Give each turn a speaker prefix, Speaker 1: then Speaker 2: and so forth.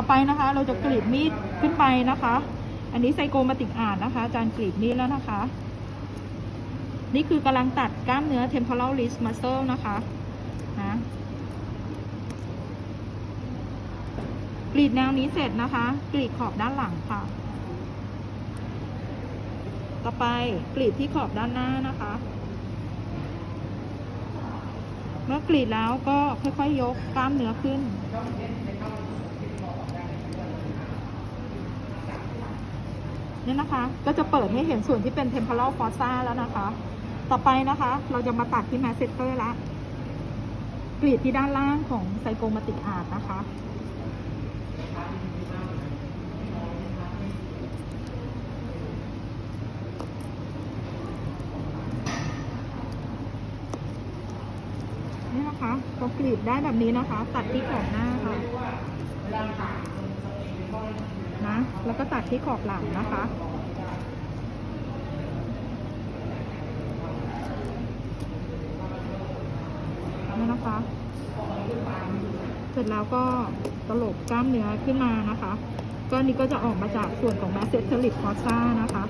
Speaker 1: ต่อไปนะคะ เราจะกรีดมีดขึ้นไปนะคะ อันนี้ไซโกมาติกอ่านนะคะอาจารย์กรีดมีดแล้วนะคะ นี่คือกำลังตัดกล้ามเนื้อ temporal wrist muscle นะคะนะกรีดแนวนี้เสร็จนะคะ กรีดขอบด้านหลังค่ะ ต่อไปกรีดที่ขอบด้านหน้านะคะ เมื่อกรีดแล้วก็ค่อยๆยกกล้ามเนื้อขึ้น เนี่ยนะคะ ก็จะเปิดให้เห็นส่วนที่เป็น temporal fossa แล้วนะคะ ต่อไปนะคะ เราจะมาตัดที่ masseter ละกรีดที่ด้านล่างของไซโกมาติกอาร์ตนะคะ นี่นะคะพอกรีดได้แบบนี้นะคะ ตัดที่ขอบหน้าค่ะ แล้วก็ตัดที่ขอบหลังนะคะนี่นะคะ เสร็จแล้วก็ตลบกล้ามเนื้อขึ้นมานะคะ ก้อนนี้ก็จะออกมาจากส่วนของ m a s t e r l i t fossa นะคะ